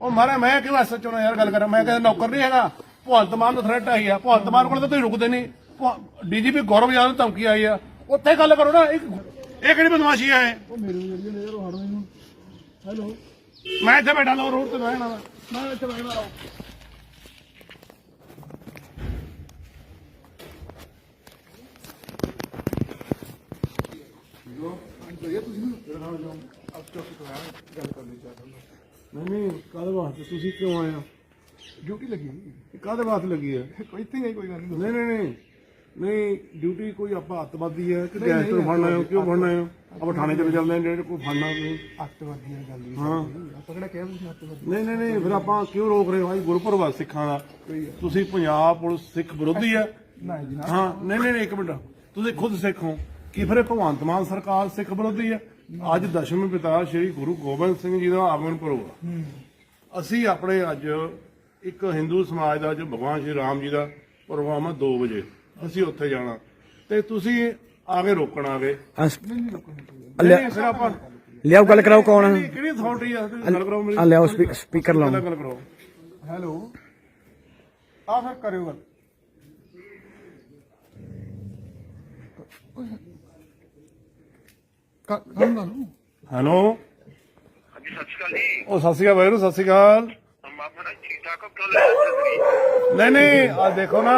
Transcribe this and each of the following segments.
ਉਹ ਮਾਰਾ ਮੈਂ ਕਿਉਂ ਐਸਐਚਓ ਨਾਲ ਯਾਰ ਗੱਲ ਕਰਾਂ? ਮੈਂ ਕਹਿੰਦਾ ਨੌਕਰ ਨਹੀਂ ਹੈਗਾ। ਭਗਵੰਤ ਮਾਨ ਦਾ ਥ੍ਰੈਟ ਆਈ ਆ। ਭਗਵੰਤ ਮਾਨ ਕੋਲ ਤਾਂ ਤੁਸੀਂ ਰੁਕਦੇ ਨਹੀਂ। ਡੀਜੀਪੀ ਗੌਰਵ ਯਾਦਵ ਨੂੰ ਧਮਕੀ ਆਈ ਆ। ਉੱਥੇ ਗੱਲ ਕਰੋ ਨਾ ਇੱਕ ਇਹ ਕਿਹੜੀ ਬਦਮਾਸ਼ੀ ਆ ਇਹ? ਮੇਰੇ ਹੈਲੋ ਮੈਂ ਇੱਥੇ ਬੈਠਾ ਲਾ ਰੋਡ ਤੇ ਬਹਿਣਾ ਵਾ। ਮੈਂ ਇੱਥੇ ਬੈਠਾ ਲਾ ਭਈਆ ਤੁਸੀਂ ਨਾ ਤੇਰੇ ਨਾਲ ਜਾਓ। ਅਬ ਚੌਕ ਤੋਂ ਆਇਆ ਗੱਲ ਕਰਨੀ ਚਾਹਤਾ ਨਹੀਂ ਨਹੀਂ ਕਾਹਦੇ ਵਾਸਤੇ? ਤੁਸੀਂ ਕਿਉਂ ਆਏ ਹੋ? ਡਿਊਟੀ ਲੱਗੀ ਇਹ ਕਾਹਦੇ ਵਾਸਤੇ ਲੱਗੀ ਹੈ? ਕੋਈ ਇੱਥੇ ਨਹੀਂ ਕੋਈ ਗੱਲ ਨਹੀਂ। ਨਹੀਂ ਨਹੀਂ ਨਹੀਂ। ਨਹੀਂ ਡਿਊਟੀ ਕੋਈ ਆਪਾਂ ਅੱਤਵਾਦੀ ਹੈ ਕਿ ਨਹੀਂ, ਨਹੀਂ, ਗੈਂਗਸਟਰ ਫੜਨਾ ਹੈ ਕਿਉਂ ਅੱਤਵਾਦੀ- ਫੜਨਾ ਹੈ ਆਪਾਂ ਥਾਣੇ ਤੇ ਚੱਲਦੇ ਹਾਂ ਜਿਹੜੇ ਕੋਈ ਫੜਨਾ ਨਹੀਂ ਅੱਤਵਾਦੀਆਂ ਗੱਲ ਨਹੀਂ। ਹਾਂ। ਆਪਾਂ ਕਿਹੜਾ ਕਹਿ ਅੱਤਵਾਦੀ ਨਹੀਂ ਨਹੀਂ ਨਹੀਂ ਫਿਰ ਆਪਾਂ ਕਿਉਂ ਰੋਕ ਰਹੇ ਹੋ? ਭਾਈ ਗੁਰਪੁਰਬ ਸਿੱਖਾਂ ਦਾ। ਤੁਸੀਂ ਪੰਜਾਬ ਪੁਲਿਸ ਸਿੱਖ ਵਿਰੋਧੀ ਆ। ਨਾ ਹਾਂ ਨਹੀਂ ਨਹੀਂ ਨਹੀਂ, ਇੱਕ ਮਿੰਟ। ਤੁਸੀਂ ਖੁਦ ਸਿੱਖ ਹੋ। ਕੀ ਫਿਰ ਇਹ ਭਗਵੰਤ ਮਾਨ ਸਰਕਾਰ ਸਿੱਖ ਵਿਰੋਧੀ ਹੈ ਅੱਜ ਦਸ਼ਮੇਂ ਪਿਤਾ ਸ੍ਰੀ ਗੁਰੂ ਗੋਬਿੰਦ ਸਿੰਘ ਜੀ ਦਾ ਆਗਮਨ ਪੁਰਬ ਆ। ਅਸੀਂ ਆਪਣੇ ਅੱਜ ਇੱਕ ਹਿੰਦੂ ਸਮਾਜ ਦਾ ਜੋ ਭਗਵਾਨ ਸ਼੍ਰੀ ਰਾਮ ਜੀ ਦਾ ਪ੍ਰੋਗਰਾਮ ਆ 2 ਵਜੇ। ਅਸੀਂ ਉੱਥੇ ਜਾਣਾ। ਤੇ ਤੁਸੀਂ ਆ ਕੇ ਰੋਕਣ ਆ ਗਏ ਨਹੀਂ ਆਪਾਂ ਲਿਆਓ ਗੱਲ ਕਰਾਓ ਕੌਣ ਹੈ ਕਿਹੜੀ- ਅਥਾਰਟੀ ਆ? ਗੱਲ ਕਰੋ ਮੇਰੀ। ਆ ਲਿਆਓ ਸਪੀਕਰ ਲਾਓ। ਗੱਲ ਕਰੋ ਹੈਲੋ। ਆ ਫਿਰ ਕਰਿਓ ਗੱਲ। ਹੈਲੋ। ਹਾਂਜੀ ਸਤਿ ਸ਼੍ਰੀ ਅਕਾਲ ਜੀ। ਉਹ ਸਤਿ ਸ਼੍ਰੀ ਅਕਾਲ ਵਾਹਿਗੁਰੂ ਸਤਿ ਸ਼੍ਰੀ ਅਕਾਲ। ਮਾਮਾ ਠੀਕ ਠਾਕ ਹੋ? ਕਿਉਂ ਲੈ ਨਹੀਂ ਨਹੀਂ ਆ ਦੇਖੋ ਨਾ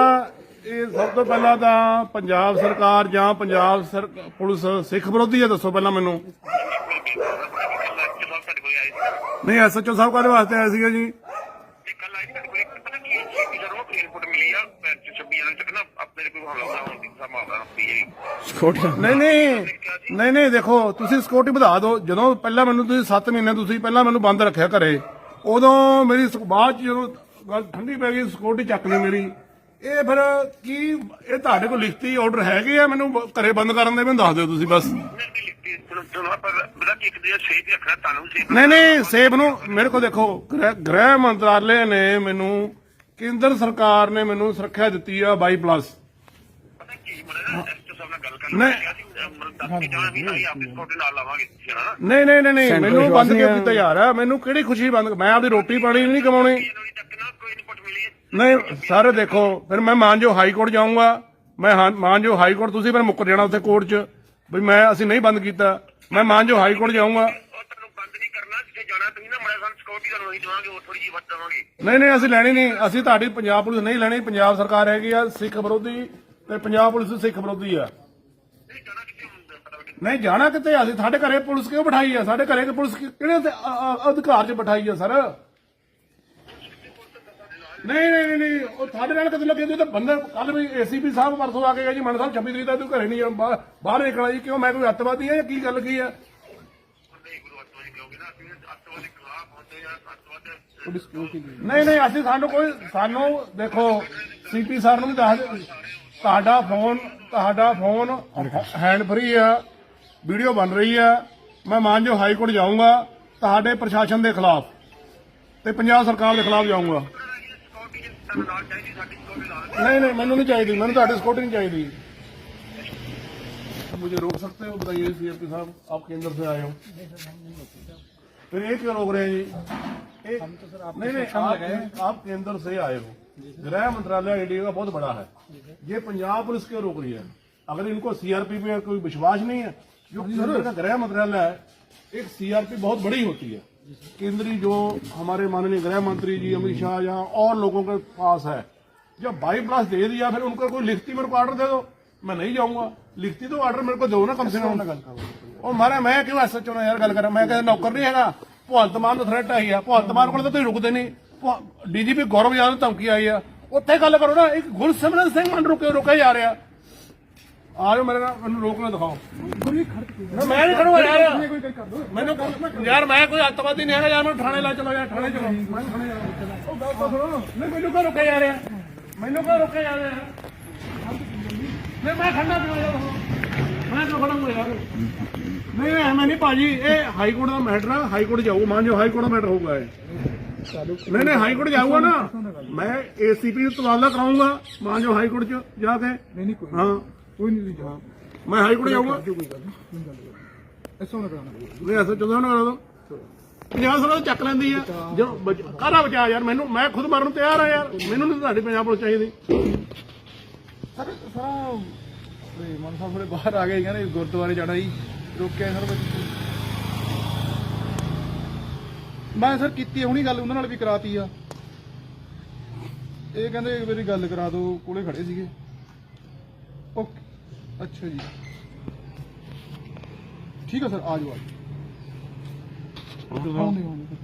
ਇਹ ਸਭ ਤੋਂ ਪਹਿਲਾਂ ਤਾਂ ਪੰਜਾਬ ਸਰਕਾਰ ਜਾਂ ਪੰਜਾਬ ਸਰ ਪੁਲਿਸ ਸਿੱਖ ਵਿਰੋਧੀ ਹੈ ਦੱਸੋ ਪਹਿਲਾਂ ਮੈਨੂੰ। ਨਹੀਂ ਐਸਐਚਓ ਸਾਹਿਬ ਕਾਹਦੇ ਵਾਸਤੇ ਆਏ ਸੀਗੇ ਜੀ ਤੇ ਕੱਲ ਆਏ ਤੁਹਾਡੇ ਕੋਲ ਇੱਕ ਪਤਾ ਕੀ ਹੈ ਕਿ ਜਦੋਂ ਕੋਈ ਇਨਪੁਟ ਮਿਲੀ ਆ 26 ਜਨਵਰੀ ਤੱਕ ਨਾ ਆਪਣੇ ਕੋਈ ਹਮਲਾ ਹੋਣ ਦੀ ਸੰਭਾਵਨਾ ਹੁੰਦੀ ਹੈ ਸਕਿਉਰਟੀ ਨਹੀਂ ਨਹੀਂ। ਨਹੀਂ ਨਹੀਂ, ਦੇਖੋ, ਤੁਸੀਂ ਸਿਕਿਉਰਿਟੀ ਵਧਾ ਦਿਓ। ਜਦੋਂ ਪਹਿਲਾਂ ਮੈਨੂੰ ਤੁਸੀਂ 7 ਮਹੀਨੇ ਤੁਸੀਂ ਪਹਿਲਾਂ ਮੈਨੂੰ ਬੰਦ ਰੱਖਿਆ ਘਰੇ, ਉਦੋਂ ਮੇਰੀ ਸ- ਬਾਅਦ ਚ ਜਦੋਂ ਗੱਲ ਠੰਡੀ ਪੈ ਗਈ ਸਿਕਿਉਰਿਟੀ ਚੱਕ ਲਈ ਮੇਰੀ। ਇਹ ਫਿਰ ਕੀ, ਇਹ ਤੁਹਾਡੇ ਕੋਲ ਲਿਖਤੀ ਆਰਡਰ ਹੈਗੇ ਆ? ਮੈਨੂੰ ਬ- ਘਰੇ ਬੰਦ ਕਰਨ ਦੇ ਮੈਨੂੰ ਦੱਸ ਦਿਓ ਤੁਸੀਂ, ਬਸ। ਨਹੀਂ ਸੇਫ ਨਹੀਂ, ਸੇਬ ਨੂੰ, ਮੇਰੇ ਕੋਲ ਦੇਖੋ, ਗ੍ਰਹਿ ਗ੍ਰਹਿ ਮੰਤਰਾਲੇ ਨੇ ਮੈਨੂੰ, ਕੇਂਦਰ ਸਰਕਾਰ ਨੇ ਮੈਨੂੰ ਸੁਰੱਖਿਆ ਦਿੱਤੀ ਆ 22 ਪਲੱਸ। ਸਾਹਿਬ ਨਾਲ ਗੱਲ ਨਹੀਂ। ਕਿਹਾ ਸੀ ਵੀ ਨਹੀਂ ਨਾਲ ਲਾਵਾਂਗੇ ਨਹੀਂ ਨਹੀਂ ਨਹੀਂ ਨਹੀਂ Center ਮੈਨੂੰ ਬੰਦ ਕਿਉਂ ਆ। ਕੀਤਾ ਜਾ ਰਿਹਾ ਮੈਨੂੰ ਕਿਹੜੀ ਖੁਸ਼ੀ ਬੰਦ ਮੈਂ ਆਪਦੀ ਰੋਟੀ ਪਾਣੀ ਨਹੀਂ ਕਮਾਉਣੀ। ਜਨਵਰੀ ਤੱਕ ਨਾ ਕੋਈ ਇਨਪੁਟ ਮਿਲੀ ਹੈ। ਨਹੀਂ ਸਾਰੇ ਦੇਖੋ ਫਿਰ ਮੈਂ ਮਾਨਜੋ ਹਾਈ ਕੋਰਟ ਜਾਊਂਗਾ। ਮੈਂ ਮਾਨਜੋ ਹਾਈ ਕੋਰਟ ਤੁਸੀਂ ਫਿਰ ਮੁੱਕਰ ਜਾਣਾ ਉੱਥੇ ਕੋਰਟ 'ਚ। ਵੀ ਮੈਂ ਅਸੀਂ ਨਹੀਂ ਬੰਦ ਕੀਤਾ। ਮੈਂ ਮਾਨਜੋ ਹਾਈ ਕੋਰਟ ਜਾਊਂਗਾ। ਉਹ ਤੁਹਾਨੂੰ ਬੰਦ ਨਹੀਂ ਕਰਨਾ ਜਿੱਥੇ ਜਾਣਾ ਤੁਸੀਂ ਨਾ ਮੜਾ ਸਾਨੂੰ ਸਿਕਿਉਰਿਟੀ ਤੁਹਾਨੂੰ ਅਸੀਂ ਦੇਵਾਂਗੇ ਉਹ ਥੋੜੀ ਜਿਹੀ ਵੱਧ ਦੇਵਾਂਗੇ। ਨਹੀਂ ਨਹੀਂ ਅਸੀਂ ਲੈਣੀ ਨਹੀਂ। ਅਸੀਂ ਤੁਹਾਡੀ ਪੰਜਾਬ ਪੁਲਿਸ ਨਹੀਂ ਲੈਣੀ। ਪੰਜਾਬ ਸਰਕਾਰ ਹੈਗੀ ਆ ਸਿੱਖ ਵਿਰੋਧੀ ਤੇ ਪੰਜਾਬ ਪੁਲਿਸ ਸਿੱਖ ਵਿਰੋਧੀ ਆ। ਨਹੀਂ ਜਾਣਾ ਕਿਤੇ ਅਸੀਂ ਸਾਡੇ ਘਰੇ ਪੁਲਿਸ ਕਿਉਂ ਬਿਠਾਈ ਆ? ਸਾਡੇ ਘਰੇ ਪੁਲਿਸ ਕਿਹੜੇ ਅਧਿਕਾਰ 'ਚ ਬਿਠਾਈ ਆ ਸਰ? ਨਹੀਂ ਨਹੀਂ ਨਹੀਂ, ਉਹ ਸਾਡੇ ਨਾਲ ਕਦੇ ਲੱਗੇ ਤੇ ਬੰਦੇ ਕੱਲ ਵੀ ਏਸੀਪੀ ਸਾਹਿਬ ਪਰਸੋਂ ਆ ਕੇ ਗਿਆ ਜੀ ਮਨ ਸਾਹਿਬ 26 ਤਰੀਕ ਦਾ ਤੂੰ ਘਰੇ ਨਹੀਂ ਬਾਹਰ ਬਾਹਰ ਨਿਕਲਣਾ ਜੀ ਕਿਉਂ? ਮੈਂ ਕੋਈ ਅੱਤਵਾਦੀ ਆ ਜਾਂ ਕੀ ਗੱਲ ਕੀ ਆ? ਨਹੀਂ ਨਹੀਂ ਅਸੀਂ ਸਾਨੂੰ ਕੋਈ ਸਾਨੂੰ ਦੇਖੋ ਸੀਪੀ ਸਰ ਨੂੰ ਵੀ ਦੱਸ ਤੁਹਾਡਾ ਫੋਨ ਤੁਹਾਡਾ ਫੋਨ ਹੈਂਡ ਫ੍ਰੀ ਆ ਵੀਡੀਓ ਬਣ ਰਹੀ ਆ ਮੈਂ ਮਾਨਜੋ ਹਾਈ ਕੋਰਟ ਜਾਊਂਗਾ ਤੁਹਾਡੇ ਪ੍ਰਸ਼ਾਸਨ ਦੇ ਖਿਲਾਫ ਤੇ ਪੰਜਾਬ ਸਰਕਾਰ ਦੇ ਖਿਲਾਫ ਜਾਊਂਗਾ ਸਿਕਿਉਰਿਟੀ ਜੇ ਤੁਹਾਨੂੰ ਨਾਲ ਚਾਹੀਦੀ ਸਾਡੀ ਸਿਕਿਉਰਿਟੀ ਨਾਲ नहीं नहीं मैंने नहीं चाहिए मैंने तो सिक्योरिटी नहीं चाहिए मुझे रोक सकते हो बताइए सीएसपी साहब आप केंद्र से आए हो फिर ये क्यों रोक रहे हैं जी एक- नहीं नहीं आप, आप केंद्र से आए हो گرہ منترالیہ آئی کا بہت بڑا ہے۔ یہ پنجاب پولیس کیوں روک رہی ہے؟ اگر ان کو سی آر پی میں کوئی بشواش نہیں ہے جو جی، گرہ منترالیہ ہے ایک سی آر پی بہت بڑی ہوتی ہے۔ کیندری جو ہمارے ماننی گرہ منتری جی امت شاہ یا اور لوگوں کے پاس ہے جب بائی پلاس دے دیا پھر ان کو کوئی لکھتی میرے کو آرڈر دے دو میں نہیں جاؤں گا۔ لکھتی تو آرڈر میرے کو دو نا کم سے کم۔ اور مارا میں کیوں ایسا چونہ یار گل کر میں کہ نوکر نہیں ہے نا ਭਵੰਤ تو تھریٹ آئی ہے ਆ کو ਮਾਨ تو ہی رکھ دے نہیں۔ ਡੀਜੀਪੀ ਗੌਰਵ ਯਾਦਵ ਧਮਕੀ ਆਈ ਆ। ਉੱਥੇ ਗੱਲ ਕਰੋ ਨਾ, ਇੱਕ ਗੁਰਸਿਮਰਨ ਸਿੰਘ ਮੈਨੂੰ ਰੁਕੇ ਰੁਕੇ ਜਾ ਰਿਹਾ। ਆ ਜਾਓ ਮੇਰੇ ਨਾਲ, ਮੈਨੂੰ ਰੋਕ ਨਾ ਦਿਖਾਓ। ਮੈਂ ਨਹੀਂ ਖੜੂਗਾ ਯਾਰ। ਮੈਨੂੰ ਯਾਰ, ਮੈਂ ਕੋਈ ਅੱਤਵਾਦੀ ਨਹੀਂ ਹੈਗਾ, ਯਾਰ ਮੈਨੂੰ ਥਾਣੇ ਲੈ ਚਲੋ, ਯਾਰ, ਥਾਣੇ ਚਲੋ। ਉਹ ਗੱਲ ਤਾਂ ਸੁਣੋ ਨਹੀਂ, ਮੈਨੂੰ ਕਿਉਂ ਰੁਕੇ ਜਾ ਰਿਹਾ? ਮੈਨੂੰ ਕਿਉਂ ਰੁਕੇ ਜਾ ਰਿਹਾ? ਨਹੀਂ, ਮੈਂ ਖੜਨਾ ਪਿਆ ਯਾਰ? ਮੈਂ ਕਿਉਂ ਖੜਾਂਗਾ ਯਾਰ? ਨਹੀਂ ਮੈਂ ਨਹੀਂ ਭਾਜੀ, ਇਹ ਹਾਈ ਕੋਰਟ ਦਾ ਮੈਟਰ ਆ। ਹਾਈ ਕੋਰਟ ਜਾਊਗਾ ਮੰਨ ਜੋ ਹਾਈ ਕੋਰਟ ਦਾ ਮੈਟਰ ਹੋਊਗਾ ਇਹ। ਨਹੀਂ ਨਹੀਂ ਹਾਈ ਕੋਰਟ ਜਾਊਗਾ ਨਾ। ਮੈਂ ਏਸੀਪੀ ਨੂੰ ਤਬਾਦਲਾ ਕਰਾਉਂਗਾ ਮੰਨ ਜੋ ਹਾਈ ਕੋਰਟ ਚ ਜਾ ਕੇ। ਨਹੀਂ ਨਹੀਂ ਕੋਈ ਹਾਂ। ਕੋਈ ਨਹੀਂ ਜਾ ਮੈਂ ਹਾਈ ਕੋਰਟ ਜਾਊਗਾ। ਐਸਾ ਨਾ ਕਰਾਣਾ ਨਹੀਂ ਐਸਾ ਚੋਦਾ ਨਾ ਕਰਾ ਦੋ। ਪੰਜਾਬ ਸਰਕਾਰ ਚੱਕ ਲੈਂਦੀ ਆ। ਜਦੋਂ ਕਾਹਦਾ ਬਚਾ ਯਾਰ? ਮੈਨੂੰ ਮੈਂ ਖੁਦ ਮਰਨ ਨੂੰ ਤਿਆਰ ਆ ਯਾਰ। ਮੈਨੂੰ ਨਹੀਂ ਤੁਹਾਡੀ ਪੰਜਾਬ ਪੁਲਿਸ ਚਾਹੀਦੀ। ਸਰ ਸਰ ਮਨ ਸਾਹਿਬ ਬਾਹਰ ਆ ਗਏ ਕਹਿੰਦੇ ਗੁਰਦੁਆਰੇ ਜਾਣਾ ਜੀ। ਰੋਕਿਆ ਸਰ ਮੈਂ ਸਰ ਕੀਤੀ ਹੁਣੀ ਗੱਲ ਉਹਨਾਂ ਨਾਲ ਵੀ ਕਰਾਤੀ ਆ। ਇਹ ਕਹਿੰਦੇ ਮੇਰੀ ਗੱਲ ਕਰਾ ਦਿਓ ਕੋਲੇ ਖੜੇ ਸੀਗੇ। ਓਕੇ ਅੱਛਾ ਜੀ। ਠੀਕ ਆ ਸਰ ਆ ਜਾਓ ਆ ਜਾਓ। ਆਉਂਦੇ ਆਉਂਦੇ।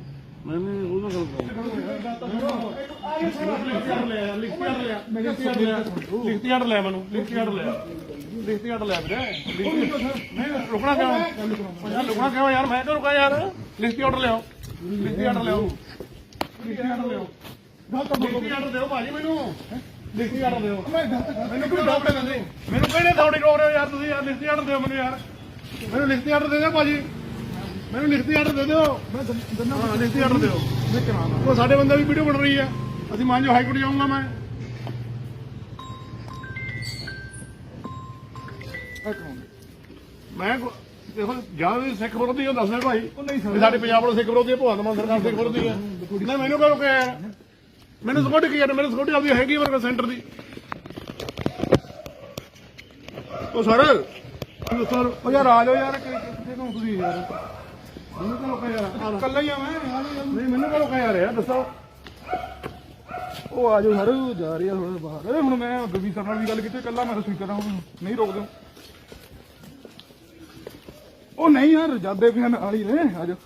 ਮੈਂ ਨਹੀਂ ਉਹਦਾ ਗੱਲ ਕਰਾਂ ਲਿਖਤੀ ਹਟ ਲੈ ਮੈਨੂੰ ਲਿਖਤੀ ਹਟ ਲੈ। ਲਿਖਤੀ ਹਟ ਲੈ ਵੀਰੇ। ਰੁਕਣਾ ਕਿਉਂ? ਯਾਰ ਰੁਕਣਾ ਕਿਉਂ ਯਾਰ? ਮੈਂ ਕਿਉਂ ਰੁਕਾਂ ਯਾਰ? ਲਿਖਤੀ ਆਰਡਰ ਲਿਆਓ। ਲਿਖਤੀ ਆਰਡਰ ਲਿਆਓ। ਲਿਖਤੀ ਆਰਡਰ ਲਿਆਓ। ਲਿਖਤੀ ਆਰਡਰ ਦਿਓ ਭਾਜੀ ਮੈਨੂੰ। ਲਿਖਤੀ ਆਰਡਰ ਦਿਓ। ਮੈਨੂੰ ਕੋਈ ਡਾਕਟਰ ਨਹੀਂ ਮੈਨੂੰ ਕਿਹੜੇ ਥਾਉੜੀ ਰੋਕ ਰਹੇ ਹੋ ਯਾਰ ਤੁਸੀਂ? ਯਾਰ ਲਿਖਤੀ ਆਰਡਰ ਦਿਓ ਮੈਨੂੰ ਯਾਰ। ਮੈਨੂੰ ਲਿਖਤੀ ਆਰਡਰ ਦੇ ਦਿਓ ਭਾਜੀ। ਮੈਨੂੰ ਲਿਖਤੀ ਆਰਡਰ ਦੇ ਦਿਓ। ਹਾਂ, ਲਿਖਤੀ ਆਰਡਰ ਦਿਓ। ਉਹ ਸਾਡੇ ਬੰਦੇ ਦੀ ਵੀਡੀਓ ਬਣ ਰਹੀ ਹੈ। ਅਸੀਂ ਮੰਨ ਜੋ ਹਾਈ ਕੋਰਟ ਜਾਊਂਗਾ ਮੈਂ। ਮੈਂ ਕੋ- ਦੇਖੋ ਜਾਂ ਵੀ ਸਿੱਖ ਵਿਰੋਧੀ ਹੋ ਦੱਸਦੇ ਭਾਈ। ਵੀ ਸਾਡੇ ਪੰਜਾਬ ਵਾਲੇ ਸਿੱਖ ਵਿਰੋਧੀ ਹੈ, ਭਗਵੰਤ ਮਾਨ ਸਰਕਾਰ ਸਿੱਖ ਵਿਰੋਧੀ ਹੈ ਨਹੀਂ ਮੈਨੂੰ ਕਹੋ? ਕਿ ਮੈਨੂੰ ਸਪੋਰਟ ਕੀ ਯਾਰ ਮੈਨੂੰ ਸਪੋਰਟ ਆਪਦੀ ਹੈਗੀ ਵਰਗਾ ਸੈਂਟਰ ਦੀ। ਉਹ ਸਰ ਸਰ ਉਹ ਯਾਰ ਆ ਜਾਓ ਯਾਰ ਕਿੱਥੇ ਨੂੰ ਤੁਸੀਂ ਯਾਰ? ਮੈਨੂੰ ਕਹੋ? ਕਿ ਯਾਰ ਕੱਲਾ ਹੀ ਆ ਮੈਂ। ਨਹੀਂ ਮੈਨੂੰ ਕਹੋ ਕਿ ਯਾਰ ਯਾਰ ਦੱਸੋ। ਉਹ ਆ ਜਾਓ ਸਰ ਜਾ ਰਹੀ ਆ ਥੋੜਾ ਬਾਹਰ। ਹੁਣ ਮੈਂ ਗਵੀ ਸਰ ਨਾਲ ਵੀ ਗੱਲ ਕੀਤੀ ਕੱਲਾ ਮੈਂ ਸਪੀਕਰ ਆ ਨਹੀਂ ਰੋਕਦੇ। ਉਹ ਨਹੀਂ ਯਾਰ ਜਾਦੇ ਵੀ ਨਾਲ ਹੀ ਨੇ ਆ ਜਾਓ।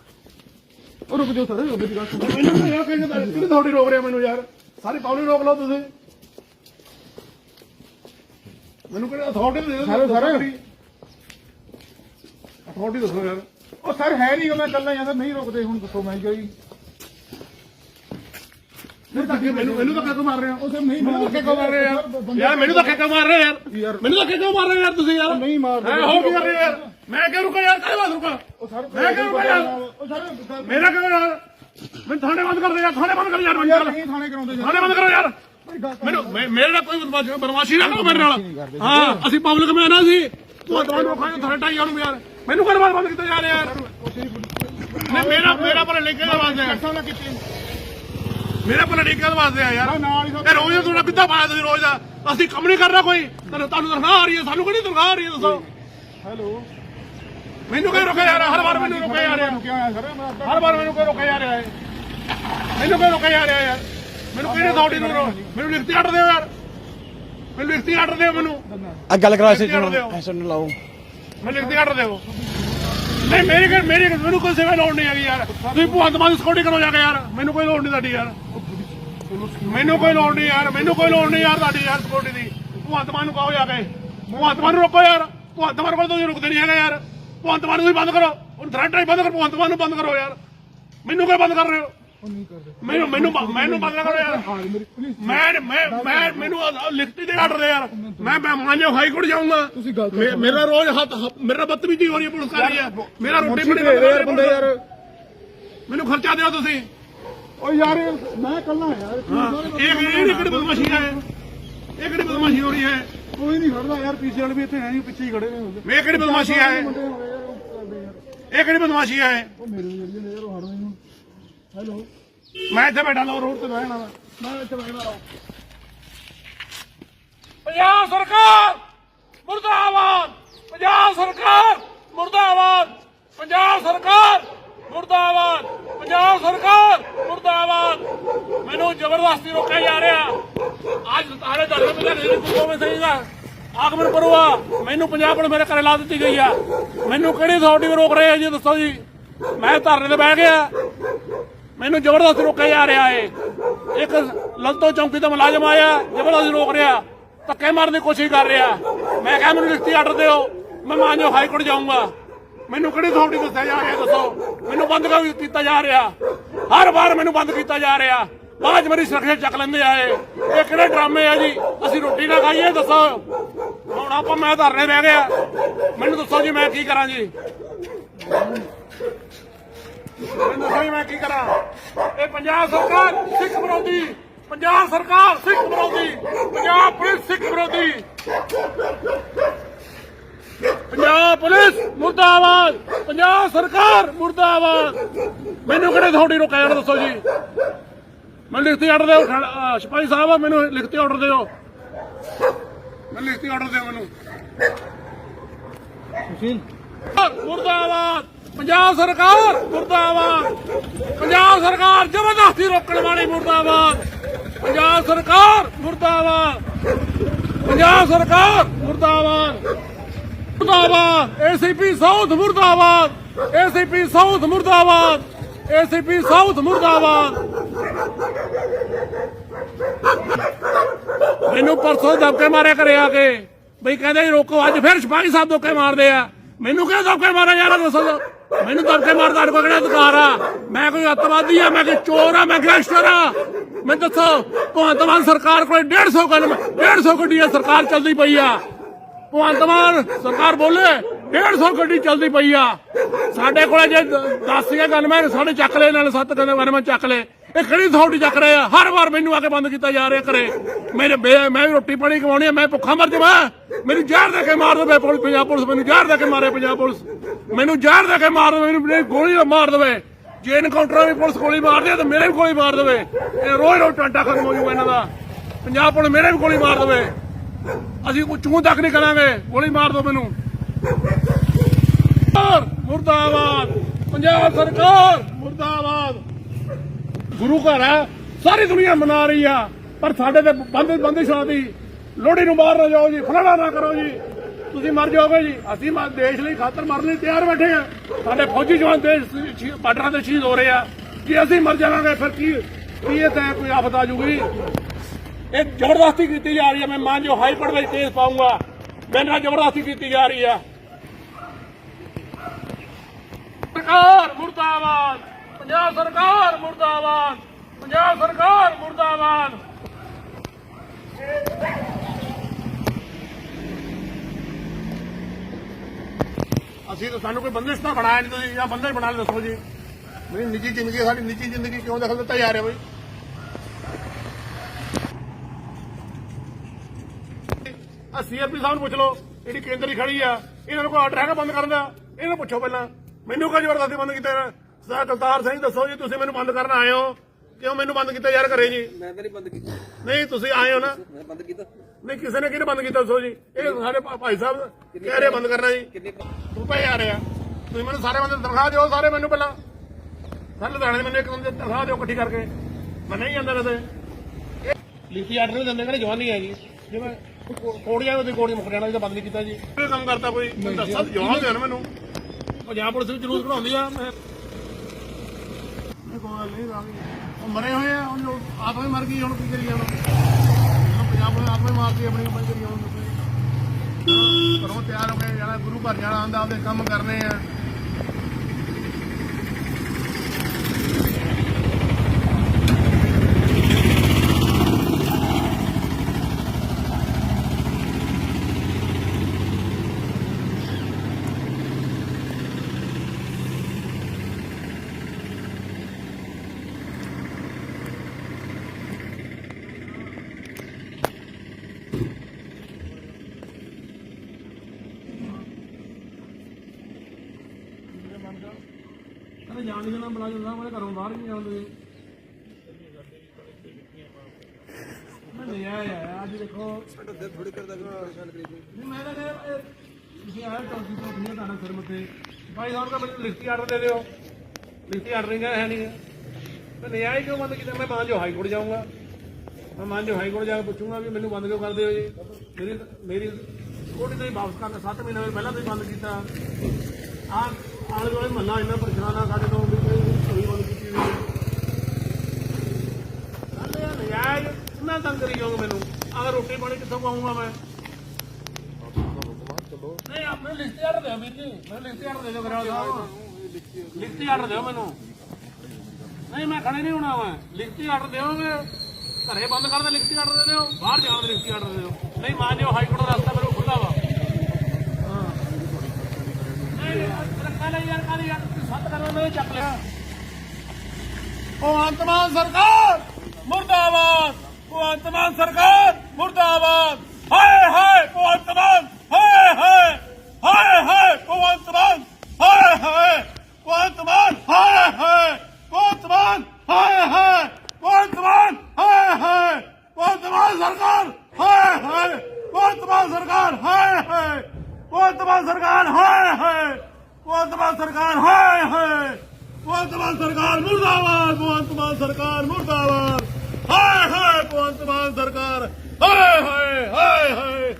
ਉਹ ਰੁਕ ਜਾਓ ਸਰ ਮੇਰੀ ਗੱਲ ਸੁਣੋ ਮੈਨੂੰ ਤਾਂ ਯਾਰ ਕਿਹਨੇ ਕਿਹਨੇ ਥੋੜੀ ਰੋਕ ਰਿਹਾ ਮੈਨੂੰ ਯਾਰ? ਸਾਰੇ ਪੌਣੇ ਰੋਕ ਲਓ ਤੁਸੀਂ। ਮੈਨੂੰ ਕਿਹੜਾ ਅਥਾਰਟੀ ਦੇ ਦਿਓ ਸਰ, ਸਰ। ਅਥਾਰਟੀ ਦੱਸੋ ਯਾਰ। ਉਹ ਸਰ ਹੈ ਨਹੀਂ ਮੈਂ ਆ ਸਰ ਨਹੀਂ ਰੋਕਦੇ ਹੁਣ ਦੱਸੋ ਮੈਂ ਕੀ ਮੈਨੂੰ ਧੱਕੇ ਮੈਨੂੰ ਮੈਨੂੰ ਧੱਕੇ ਕਿਉਂ ਮਾਰ ਰਹੇ ਹੋ। ਉਹ ਸਰ ਨਹੀਂ ਮੈਨੂੰ ਕਿਉਂ ਮਾਰ ਰਹੇ ਯਾਰ। ਯਾਰ ਮੈਨੂੰ ਧੱਕੇ ਕਿਉਂ ਮਾਰ ਰਹੇ ਯਾਰ। ਯਾਰ। ਮੈਨੂੰ ਧੱਕੇ ਕਿਉਂ ਮਾਰ ਰਹੇ ਯਾਰ ਤੁਸੀਂ ਯਾਰ। ਨਹੀਂ ਮਾਰਦੇ। ਐ ਹੋ ਕੀ ਕਰ ਰਹੇ ਹੋ ਯਾਰ? ਮੈਂ ਕਿਉਂ ਰੁਕਾ ਯਾਰ? ਕਾਹਦੇ ਵਾਸਤੇ ਰੁਕਾ? ਮੈਂ ਕਿਉਂ ਰੁਕਾ ਯਾਰ? ਮੇਰਾ ਕਿਉਂ ਯਾਰ? ਮੈਨੂੰ ਥਾਣੇ ਬੰਦ ਕਰ ਦੇ ਯਾਰ ਥਾਣੇ ਬੰਦ ਕਰ ਯਾਰ ਮੈਨੂੰ ਨਹੀਂ ਥਾਣੇ ਕਰਾਉਂਦੇ ਥਾਣੇ ਬੰਦ ਕਰੋ ਯਾਰ। ਮੈਨੂੰ ਮੈਂ- ਮੇਰੇ ਨਾਲ ਕੋਈ ਬਦਮਾਸ਼ੀ ਨਾ ਕਰੋ ਮੇਰੇ ਨਾਲ। ਹਾਂ ਅਸੀਂ ਪਬਲਿਕ ਮੈਂ ਨਾ ਸੀ ਤੂੰ ਤੁਹਾਨੂੰ ਰੋਕਾਂ ਥਾਣੇ ਟਾਈ ਉਹਨੂੰ ਯਾਰ। ਮੈਨੂੰ ਕੋਈ ਬੰਦ ਕੀਤਾ ਜਾ ਰਿਹਾ ਯਾਰ ਮੇਰਾ ਮੇਰਾ ਪਰ ਲਿਖੇ ਦਾ ਵਾਸਤੇ ਮੇਰਾ ਪਰ ਲਿਖੇ ਦਾ ਵਾਸਤੇ ਆ ਯਾਰ ਇਹ ਰੋਜ਼ ਤੁਹਾਡਾ ਕਿੱਦਾਂ ਪਾਇਆ ਤੁਸੀਂ ਰੋਜ਼ ਦਾ? ਅਸੀਂ ਕੰਮ ਨਹੀਂ ਕਰਨਾ ਕੋਈ। ਤੁਹਾਨੂੰ ਤੁਹਾਨੂੰ ਤਨਖਾਹ ਆ ਰਹੀ ਹੈ ਸਾਨੂੰ ਕਿਹੜੀ ਤਨਖਾਹ ਆ ਰਹੀ ਹੈ ਦੱਸੋ? ਹੈਲੋ। ਮੈਨੂੰ ਕੋਈ ਰੋਕਿਆ ਯਾਰ ਹਰ ਵਾਰ ਮੈਨੂੰ ਰੋਕਿਆ ਜਾ ਰਿਹਾ। ਕਿਉਂ ਹਰ ਵਾਰ ਮੈਨੂੰ ਕੋਈ ਰੋਕਿਆ ਜਾ ਰਿਹਾ ਹੈ ਮੈਨੂੰ ਕੋਈ ਰੋਕਿਆ ਜਾ ਰਿਹਾ ਯਾਰ ਮੈਨੂੰ ਕਿਹੜੇ ਅਥਾਰਟੀ ਨੂੰ ਮੈਨੂੰ ਲਿਖਤੀ ਆਰਡਰ ਦਿਓ ਯਾਰ। ਮੈਨੂੰ ਲਿਖਤੀ ਆਰਡਰ ਦਿਓ ਮੈਨੂੰ। ਆ ਗੱਲ ਕਰਾ ਐਸੇ ਲਿਖਤੀ order ਦਿਓ। ਐਸੇ ਨੂੰ ਲਾਓ। ਮੈਨੂੰ ਲਿਖਤੀ ਆਰਡਰ ਦਿਓ। ਨਹੀਂ ਮੇਰੀ ਗੱਲ ਮੇਰੀ ਮੈਨੂੰ ਕੋਈ ਸੇਵਾ ਲੋੜ ਨਹੀਂ ਹੈਗੀ ਯਾਰ। ਤੁਸੀਂ ਭਗਵੰਤ ਮਾਨ ਸਕਿਉਰਟੀ ਕਰੋ ਜਾ ਕੇ ਯਾਰ। ਮੈਨੂੰ ਕੋਈ ਲੋੜ ਨਹੀਂ ਤੁਹਾਡੀ ਯਾਰ। ਮੈਨੂੰ ਕੋਈ ਲੋੜ ਨਹੀਂ ਯਾਰ। ਮੈਨੂੰ ਕੋਈ ਲੋੜ ਨਹੀਂ ਯਾਰ ਤੁਹਾਡੀ ਯਾਰ ਸਕਿਉਰਟੀ ਦੀ। ਭਗਵੰਤ ਮਾਨ ਨੂੰ ਕਹੋ ਜਾ ਕੇ। ਭਗਵੰਤ ਮਾਨ ਨੂੰ ਰੋਕੋ ਯਾਰ। ਭਗਵੰਤ ਮਾਨ ਕੋਲ ਤੁਸੀਂ ਰੁਕਦੇ ਨਹੀਂ ਹੈਗਾ ਯਾਰ। ਭਗਵੰਤ ਮਾਨ ਨੂੰ ਤੁਸੀਂ ਬੰਦ ਕਰੋ। ਹੁਣ ਥ੍ਰੈਟ ਹੀ ਬੰਦ ਕਰੋ ਭਗਵੰਤ ਮਾਨ ਨੂੰ ਬੰਦ ਕਰੋ ਯਾਰ। ਮੈਨੂੰ ਕੋਈ ਬੰਦ ਕਰ ਰਹੇ ਹੋ? ਨਹੀਂ ਮੈਨੂੰ ਮੈਨੂੰ ਮੈਨੂੰ ਬੰਦ ਕਰੋ ਯਾਰ। ਮੈਂ ਮੈਂ ਮੈਂ ਮੈਨੂੰ ਲਿਖਤੀ ਦੇ ਆਰਡਰ ਦੇ ਯਾਰ। ਮੈਂ ਮੈਂ ਮਾਨਯੋਗ ਹਾਈ ਕੋਰਟ ਜਾਊਂਗਾ। ਮੇ- ਮੇਰਾ ਰੋਜ਼ ਹੱਥ ਮੇਰਾ ਬਦਤਮੀਜੀ ਹੋ ਰਹੀ ਹੈ ਪੁਲਿਸ ਕਰ ਰਹੀ ਹੈ ਮੇਰਾ ਰੋਟੀ ਦੇ ਬੰਦ ਯਾਰ ਕਰ ਬੰਦੇ ਯਾਰ। ਮੈਨੂੰ ਖਰਚਾ ਦਿਓ ਤੁਸੀਂ। ਓ ਯਾਰ ਮੈਂ ਕੱਲਾ ਯਾਰ। ਇਹ ਨਹੀਂ ਕਿਹੜੀ ਬਦਮਾਸ਼ੀ ਹੈ? ਇਹ ਕਿਹੜੀ ਬਦਮਾਸ਼ੀ ਹੋ ਰਹੀ ਹੈ? ਕੋਈ ਨਹੀਂ ਖੜਦਾ ਯਾਰ ਪੀਛੇ ਵਾਲੇ ਵੀ ਇੱਥੇ ਹੈ ਨਹੀਂ ਪਿੱਛੇ ਹੀ ਖੜੇ ਨੇ। ਇਹ ਕਿਹੜੀ ਬਦਮਾਸ਼ੀ ਹੈ ਮੁੰਡੇ ਹੋ ਗਏ ਯਾਰ ਉਹ ਕਰਦੇ ਯਾਰ ਇਹ ਕਿਹੜੀ ਬਦਮਾਸ਼ੀ ਹੈ ਉਹ ਮੇਰੇ ਜਿਹੜੇ ਨੇ ਯਾਰ ਉਹ ਹੜਦੇ ਨੇ ਹੈਲੋ ਮੈਂ ਇੱਥੇ ਬੈਠਾ ਲਾ ਰੋਡ ਤੇ ਬਹਿਣਾ ਵਾ। ਮੈਂ ਇੱਥੇ ਬੈਠਾ ਲਾ ਪੰਜਾਬ ਸਰਕਾਰ ਮੁਰਦਾਬਾਦ। ਪੰਜਾਬ ਸਰਕਾਰ ਮੁਰਦਾਬਾਦ। ਪੰਜਾਬ ਸਰਕਾਰ ਮੁਰਦਾਬਾਦ। ਪੰਜਾਬ ਸਰਕਾਰ ਮੁਰਦਾਬਾਦ। ਮੈਨੂੰ ਜ਼ਬਰਦਸਤੀ ਰੋਕਿਆ ਜਾ ਰਿਹਾ। ਅੱਜ ਸਾਰੇ ਧਰਮ ਦੇ ਨਹੀਂ ਕੋਈ ਸਹੀ ਦਾ ਆਗਮਨ ਕਰੂਆ ਮੈਨੂੰ ਪੰਜਾਬ ਕੋਲ ਮੇਰੇ ਘਰੇ ਲਾ ਦਿੱਤੀ ਗਈ ਆ। ਮੈਨੂੰ ਕਿਹੜੀ ਅਥਾਰਟੀ ਰੋਕ ਰਹੇ ਆ ਜੀ, ਦੱਸੋ ਜੀ। ਮੈਂ ਧਰਨੇ ਤੇ ਬਹਿ ਗਿਆ। ਮੈਨੂੰ ਜਬਰਦਸਤ ਰੋਕਿਆ ਜਾ ਰਿਹਾ ਏ। ਇੱਕ ਲਲਤੋ ਚੌਂਕੀ ਦਾ ਮੁਲਾਜ਼ਮ ਆਇਆ, ਜਬਰਦਸਤ ਰੋਕ ਰਿਹਾ। ਧੱਕੇ ਮਾਰਨ ਦੀ ਕੋਸ਼ਿਸ਼ ਕਰ ਰਿਹਾ। ਮੈਂ ਕਿਹਾ, ਮੈਨੂੰ ਲਿਖਤੀ ਆਰਡਰ ਦਿਓ। ਮੈਂ ਮਾਨਯੋਗ ਹਾਈ ਕੋਰਟ ਜਾਊਂਗਾ। ਮੈਨੂੰ ਕਿਹੜੀ ਅਥਾਰਟੀ ਦੱਸਿਆ ਜਾ ਰਿਹਾ, ਦੱਸੋ? ਮੈਨੂੰ ਬੰਦ ਕੀਤਾ ਜਾ ਰਿਹਾ। ਹਰ ਵਾਰ ਮੈਨੂੰ ਬੰਦ ਕੀਤਾ ਜਾ ਰਿਹਾ। ਬਾਅਦ 'ਚ ਮੇਰੀ ਸੁਰੱਖਿਆ ਚੱਕ ਲੈਂਦੇ ਆ ਇਹ। ਕਿਹੜੇ ਡਰਾਮੇ ਆ ਜੀ? ਅਸੀਂ ਰੋਟੀ ਨਾ ਖਾਈਏ, ਦੱਸੋ। ਹੁਣ ਆਪਾਂ ਮੈਂ ਧਰਨੇ ਬਹਿ ਗਿਆ। ਮੈਨੂੰ ਦੱਸੋ ਜੀ, ਮੈਂ ਕੀ ਕਰਾਂ ਜੀ? ਮੈਨੂੰ ਦੱਸੋ ਜੀ, ਮੈਂ ਕੀ ਕਰਾਂ? ਇਹ ਪੰਜਾਬ ਸਰਕਾਰ ਸਿੱਖ ਵਿਰੋਧੀ। ਪੰਜਾਬ ਸਰਕਾਰ ਸਿੱਖ ਵਿਰੋਧੀ। ਪੰਜਾਬ ਪੁਲਿਸ ਸਿੱਖ ਵਿਰੋਧੀ। ਪੰਜਾਬ ਪੁਲਿਸ ਮੁਰਦਾਬਾਦ। ਪੰਜਾਬ ਸਰਕਾਰ ਮੁਰਦਾਬਾਦ। ਮੈਨੂੰ ਕਿਹੜੇ ਤੁਹਾਡੀ ਨੂੰ ਕਹਿਣ ਦੱਸੋ ਜੀ? ਮੈਨੂੰ ਲਿਖਤੀ ਆਰਡਰ ਦਿਓ ਸਿਪਾਹੀ ਸਾਹਿਬ ਮੈਨੂੰ ਲਿਖਤੀ ਆਰਡਰ ਦਿਓ। ਮੈਨੂੰ ਲਿਖਤੀ ਆਰਡਰ ਦਿਓ ਮੈਨੂੰ। ਮੁਰਦਾਬਾਦ ਪੰਜਾਬ ਸਰਕਾਰ ਮੁਰਦਾਬਾਦ ਪੰਜਾਬ ਸਰਕਾਰ ਜ਼ਬਰਦਸਤੀ ਰੋਕਣ ਵਾਲੀ ਮੁਰਦਾਬਾਦ ਪੰਜਾਬ ਸਰਕਾਰ ਮੁਰਦਾਬਾਦ ਪੰਜਾਬ ਸਰਕਾਰ ਮੁਰਦਾਬਾਦ ਮੁਰਦਾਬਾਦ ਏਸੀਪੀ ਸਾਊਥ ਮੁਰਦਾਬਾਦ ਏਸੀਪੀ ਸਾਊਥ ਮੁਰਦਾਬਾਦ ਏਸੀਪੀ ਸਾਊਥ ਮੁਰਦਾਬਾਦ ਮੈਨੂੰ ਪਰਸੋਂ ਦਬਕੇ ਮਾਰਿਆ ਕਰੇ ਆ ਕੇ। ਬਈ ਕਹਿੰਦੇ ਰੋਕੋ, ਅੱਜ ਫਿਰ ਸਿਪਾਹੀ ਸਾਹਿਬ ਦਬਕੇ ਮਾਰਦੇ ਆ। ਮੈਨੂੰ ਕਿਹੜਾ ਦਬਕੇ ਮਾਰਿਆ ਯਾਰ ਦੱਸੋ ਮੈਨੂੰ ਦਬਕੇ ਮਾਰਦਾ ਕੋਈ ਕਿਹੜਾ ਅਧਿਕਾਰ ਆ? ਮੈਂ ਕੋਈ ਅੱਤਵਾਦੀ ਆ, ਮੈਂ ਕੋਈ ਚੋਰ ਆ, ਮੈਂ ਗੈਂਗਸਟਰ ਆ? ਮੈਂ ਦੱਸੋ, ਭਗਵੰਤ ਮਾਨ ਸਰਕਾਰ ਕੋਲ 150 ਗੱਲ 150 ਗੱਡੀ ਸਰਕਾਰ ਚੱਲਦੀ ਪਈ ਆ। ਭਗਵੰਤ ਮਾਨ, ਸਰਕਾਰ ਬੋਲੇ 150 ਗੱਡੀ ਚੱਲਦੀ ਪਈ ਆ। ਸਾਡੇ ਕੋਲ ਜੇ 10 ਸੀਗੇ ਗਨਮੈਨ ਸਾਡੇ ਚੱਕ ਲਏ, ਨਾਲ ਸੱਤ ਗਨਮੈਨ ਚੱਕ ਲਏ। ਇਹ ਕਿਹੜੀ ਅਥਾਰਟੀ ਚੱਕ ਰਹੇ ਆ? ਹਰ ਵਾਰ ਮੈਨੂੰ ਆ ਕੇ ਬੰਦ ਕੀਤਾ ਜਾ ਰਿਹਾ ਕਰੇ ਮੇਰੇ ਮੈਂ ਵੀ ਰੋਟੀ ਪਾਣੀ ਕਮਾਉਣੀ ਆ, ਮੈਂ ਭੁੱਖਾ ਮਰ ਜਾਵਾਂ। ਮੈਨੂੰ ਜ਼ਹਿਰ ਦੇ ਕੇ ਮਾਰ ਦੇਵੇ ਪੁਲਿਸ, ਪੰਜਾਬ ਪੁਲਿਸ, ਮੈਨੂੰ ਜ਼ਹਿਰ ਦੇ ਕੇ ਮਾਰੇ ਪੰਜਾਬ ਪੁਲਿਸ। ਮੈਨੂੰ ਜ਼ਹਿਰ ਦੇ ਕੇ ਮਾਰ ਦੇਵੇ, ਮੈਨੂੰ ਗੋਲੀ ਮਾਰ ਦੇਵੇ। ਜੇ ਇਨਕਾਊਂਟਰ ਵੀ ਪੁਲਿਸ ਗੋਲੀ ਮਾਰਦੀ ਆ ਤਾਂ ਮੇਰੇ ਵੀ ਗੋਲੀ ਮਾਰ ਦੇਵੇ। ਇਹ ਰੋਜ਼ ਰੋਜ਼ ਟਾਂਟਾ ਖਤਮ ਹੋ ਜੂਗਾ ਇਹਨਾਂ ਦਾ। ਪੰਜਾਬ ਪੁਲਿਸ ਮੇਰੇ ਵੀ ਗੋਲੀ ਮਾਰ ਦੇਵੇ। ਅਸੀਂ ਕੋਈ ਤੱਕ ਨਹੀਂ ਕਰਾਂਗੇ। ਗੋਲੀ ਮਾਰ ਦੋ ਮੈਨੂੰ। ਮੁਰਦਾਬਾਦ! ਪੰਜਾਬ ਸਰਕਾਰ ਮੁਰਦਾਬਾਦ! ਗੁਰੂ ਘਰ ਹੈ ਸਾਰੀ ਦੁਨੀਆ ਮਨਾ ਰਹੀ ਆ, ਪਰ ਸਾਡੇ ਤੇ ਬੰਦ ਬੰਦਿਸ਼ਾਂ ਦੀ। ਲੋਹੜੀ ਨੂੰ ਬਾਹਰ ਨਾ ਜਾਓ ਜੀ, ਫਲਾਣਾ ਨਾ ਕਰੋ ਜੀ। ਤੁਸੀਂ ਮਰ ਜਾਓਗੇ ਜੀ। ਅਸੀਂ ਮਰ ਦੇਸ਼ ਲਈ ਖਾਤਰ ਮਰਨ ਲਈ ਤਿਆਰ ਬੈਠੇ ਆ। ਸਾਡੇ ਫੌਜੀ ਜਵਾਨ ਦੇਸ਼ ਸ਼ਹੀ- ਬਾਰਡਰਾਂ ਤੇ ਸ਼ਹੀਦ ਹੋ ਰਹੇ ਆ। ਕਿ ਅਸੀਂ ਮਰ ਜਾਵਾਂਗੇ, ਫਿਰ ਕੀ ਕੀ ਇਹ ਤਾਂ ਕੋਈ ਆਫਤ ਆ ਜੂਗੀ? ਇਹ ਜ਼ਬਰਦਸਤੀ ਕੀਤੀ ਜਾ ਰਹੀ ਹੈ ਮੈਂ ਮਾਨ ਜੋ ਹਾਈ ਕੋਰਟ ਵਿੱਚ ਕੇਸ ਪਾਉਂਗਾ। ਮੇਰੇ ਨਾਲ ਜ਼ਬਰਦਸਤੀ ਕੀਤੀ ਜਾ ਰਹੀ ਹੈ ਸਰਕਾਰ ਮੁਰਦਾਬਾਦ। ਪੰਜਾਬ ਸਰਕਾਰ ਮੁਰਦਾਬਾਦ, ਪੰਜਾਬ ਸਰਕਾਰ ਮੁਰਦਾਬਾਦ। ਅਸੀਂ ਤਾਂ ਸਾਨੂੰ ਕੋਈ ਬੰਦਿਸ਼ ਤਾਂ ਬਣਾਇਆ ਨਹੀਂ ਤੁਸੀਂ, ਜਾਂ ਬੰਦਿਸ਼ ਬਣਾ ਲੈ ਦੱਸੋ ਜੀ। ਮੇਰੀ ਨਿੱਜੀ ਜ਼ਿੰਦਗੀ ਸਾਡੀ ਨਿੱਜੀ ਜ਼ਿੰਦਗੀ ਕਿਉਂ ਦਖਲ ਦਿੱਤਾ ਜਾ ਰਿਹਾ ਬਈ? ਆ ਸੀਆਰਪੀ ਸਾਹਿਬ ਨੂੰ ਪੁੱਛ ਲਓ, ਜਿਹੜੀ ਕੇਂਦਰੀ ਖੜੀ ਆ, ਇਹਨਾਂ ਨੂੰ ਕੋਈ ਆਰਡਰ ਹੈਗਾ ਬੰਦ ਕਰਨ ਦਾ? ਇਹਨਾਂ ਨੂੰ ਪੁੱਛੋ ਪਹਿਲਾਂ। ਮੈਨੂੰ ਕਿਉਂ ਜ਼ਬਰਦਸਤੀ ਬੰਦ ਕੀਤਾ ਸਰਦਾਰ ਕਲਤਾਰ ਸਿੰਘ ਦੱਸੋ ਜੀ ਤੁਸੀਂ ਮੈਨੂੰ ਬੰਦ ਕਰਨ ਆਏ ਹੋ? ਕਿਉਂ ਮੈਨੂੰ ਬੰਦ ਕੀਤਾ ਯਾਰ ਘਰੇ ਜੀ? ਮੈਂ ਤਾਂ ਨਹੀਂ ਬੰਦ ਕੀਤਾ। ਨਹੀਂ ਤੁਸੀਂ ਆਏ ਹੋ ਨਾ? ਮੈਂ ਬੰਦ ਕੀਤਾ। ਨਹੀਂ ਕਿਸੇ ਨੇ ਕਿਹਨੇ ਬੰਦ ਕੀਤਾ ਦੱਸੋ ਜੀ? ਇਹ ਸਾਡੇ ਭਾ- ਭਾਈ ਸਾਹਿਬ ਕਹਿ ਰਹੇ ਬੰਦ ਕਰਨਾ ਜੀ। ਕਿੰਨੇ ਤੂੰ ਪਏ ਆ ਰਿਹਾ ਤੁਸੀਂ ਮੈਨੂੰ ਸਾਰੇ ਬੰਦੇ ਤਨਖਾਹ ਦਿਓ ਸਾਰੇ ਮੈਨੂੰ ਪਹਿਲਾਂ। ਸਾਰੇ ਲੁਧਿਆਣੇ ਦੇ ਮੈਨੂੰ ਇੱਕ ਬੰਦੇ ਤਨਖਾਹ ਦਿਓ ਇਕੱਠੀ ਕਰਕੇ। ਮੈਂ ਨਹੀਂ ਜਾਂਦਾ ਵੈਸੇ। ਲਿਖਤੀ ਆਰਡਰ ਨਹੀਂ ਦਿੰਦੇ ਕਹਿੰਦੇ ਜਵਾਨੀ ਹੈ ਜੀ ਜਿਵੇਂ ਕੋੜੀਆਂ ਉਹਦੀ ਕੋੜੀ ਮੁੱਕ ਜਾਣਾ ਇਹਦਾ ਬੰਦ ਨਹੀਂ ਕੀਤਾ ਜੀ। ਇਹ ਕੰਮ ਕਰਤਾ ਕੋਈ? ਦੱਸੋ ਜਵਾਬ ਦੇਣ ਮੈਨੂੰ। ਪੰਜਾਬ ਪੁਲਿਸ ਵੀ ਜਲੂਸ ਕਢਾਉਂਦੀ ਆ ਮੈਂ ਇਹ ਨਹੀਂ ਰਾਗੀ ਉਹ ਮਰੇ ਹੋਏ ਆ ਹੁਣ ਲੋਕ ਆਪ ਵੀ ਮਰ ਗਈ, ਹੁਣ ਕੀ ਕਰੀ ਜਾਣਾ ਹੁਣ ਪੰਜਾਬ ਪੁਲਿਸ ਆਪ ਹੀ ਮਾਰਦੀ ਆਪਣੀ ਆਪਣੀ ਕਰੀ ਜਾਣ ਘਰੋਂ ਤਿਆਰ ਹੋ ਕੇ ਜਾਣਾ ਗੁਰੂ ਘਰ ਜਾਣਾ ਆਂਦਾ ਆਪਦੇ ਕੰਮ ਕਰਨੇ ਆ। ਕਹਿੰਦੇ ਜਾਣ ਨਹੀਂ ਜਾਣਾ ਬਲਾ ਜਾਂਦਾ ਮੇਰੇ ਘਰੋਂ ਬਾਹਰ ਨਹੀਂ ਜਾਂਦੇ ਮੈਂ ਨਹੀਂ ਆਇਆ ਅੱਜ ਦੇਖੋ। ਸਾਡਾ ਦਿਲ ਥੋੜੀ ਕਰਦਾ ਕਿ ਪਰੇਸ਼ਾਨ ਕਰੀ ਨਹੀਂ ਮੈਂ ਤਾਂ ਕਿਹਾ, ਤੁਸੀਂ ਆਇਆ ਚੌਕੀ ਤੋਂ ਦੁਨੀਆ ਤੁਹਾਡਾ ਸਿਰ ਮੱਥੇ। ਭਾਈ ਸਾਹਿਬ ਦਾ ਮੈਨੂੰ ਲਿਖਤੀ ਆਰਡਰ ਦੇ ਦਿਓ। ਲਿਖਤੀ ਆਰਡਰ ਨਹੀਂ ਹੈ ਨਹੀਂ। ਮੈਂ ਨਹੀਂ ਆਇਆ ਕਿਉਂ ਬੰਦ ਕੀਤਾ? ਮੈਂ ਮਾਨ ਜੋ ਹਾਈ ਕੋਰਟ ਜਾਊਂਗਾ। ਮੈਂ ਮਾਨ ਜੋ ਹਾਈ ਕੋਰਟ ਜਾ ਕੇ ਪੁੱਛੂੰਗਾ ਵੀ ਮੈਨੂੰ ਬੰਦ ਕਿਉਂ ਕਰਦੇ ਹੋ ਜੀ? ਮੇਰੀ ਮੇਰੀ ਕੋਰਟ ਨਹੀਂ ਵਾਪਸ ਕਰਨਾ 7 ਮਹੀਨੇ ਪਹਿਲਾਂ ਤੋਂ ਹੀ ਬੰਦ ਕੀਤਾ। ਆ ਆਲੇ ਦੁਆਲੇ ਮਹੱਲਾ ਇੰਨਾ ਪਰੇਸ਼ਾਨ ਆ ਸਾਡੇ ਤੋਂ ਵੀ ਕੋਈ ਬੰਦ ਕੀਤੀ ਹੋਈ ਹੈ। ਨਜਾਇਜ਼ ਕਿੰਨਾ ਤੰਗ ਕਰੀ ਜਾਓਗੇ ਮੈਨੂੰ? ਆਹ ਰੋਟੀ ਪਾਣੀ ਕਿੱਥੋਂ ਪਾਉਂਗਾ ਮੈਂ? ਨਹੀਂ ਆਪ ਮੈਨੂੰ ਲਿਖਤੀ ਆਰਡਰ ਦਿਓ ਵੀਰ ਜੀ। ਮੈਨੂੰ ਲਿਖਤੀ ਆਰਡਰ ਦੇ ਦਿਓ ਕਰਾਓ ਸਾਹਿਬ ਲਿਖਤੀ ਆਰਡਰ ਦਿਓ ਮੈਨੂੰ। ਨਹੀਂ, ਮੈਂ ਖੜੇ ਨਹੀਂ ਹੋਣਾ ਮੈਂ। ਲਿਖਤੀ ਆਰਡਰ ਦਿਓਗੇ? ਘਰੇ ਬੰਦ ਕਰ ਦੇ ਲਿਖਤੀ ਆਰਡਰ ਦੇ ਦਿਓ। ਬਾਹਰ ਜਾਣ ਦੇ ਲਿਖਤੀ ਆਰਡਰ ਦੇ ਦਿਓ। ਨਹੀਂ ਮੰਨ ਜਿਓ ਹਾਈ ਕੋਰਟ ਦਾ ਰਸਤਾ ਮੈਨੂੰ ਖੁੱਲਾ ਵਾ। ਹਾਂ। ਨਹੀਂ ਰੱਖਾ ਲੈ ਯਾਰ ਕਾਲੀ ਯਾਰ ਤੁਸੀਂ ਸੱਤ ਕਰਨਾ ਮੈਂ ਚੱਕ ਲਿਆ ਭਗਵੰਤ ਮਾਨ ਸਰਕਾਰ ਮੁਰਦਾਬਾਦ ਭਗਵੰਤ ਮਾਨ ਸਰਕਾਰ ਮੁਰਦਾਬਾਦ ਹਾਏ ਹਾਏ ਭਗਵੰਤ ਮਾਨ ਹਾਏ ਹਾਏ ਹਾਏ ਹਾਏ ਭਗਵੰਤ ਮਾਨ ਹਾਏ ਹਾਏ ਭਗਵੰਤ ਮਾਨ ਹਾਏ ਹਾਏ ਭਗਵੰਤ ਮਾਨ ਹਾਏ ਹਾਏ ਭਗਵੰਤ ਮਾਨ ਸਰਕਾਰ, ਹਾਏ ਹਾਏ। ਭਗਵੰਤ ਮਾਨ ਸਰਕਾਰ ਮੁਰਦਾਬਾਦ ਭਗਵੰਤ ਮਾਨ ਸਰਕਾਰ ਮੁਰਦਾਬਾਦ। ਹਾਏ ਹਾਏ ਭਗਵੰਤ ਮਾਨ ਸਰਕਾਰ। ਹਾਏ ਹਾਏ ਹਾਏ ਹਾਏ।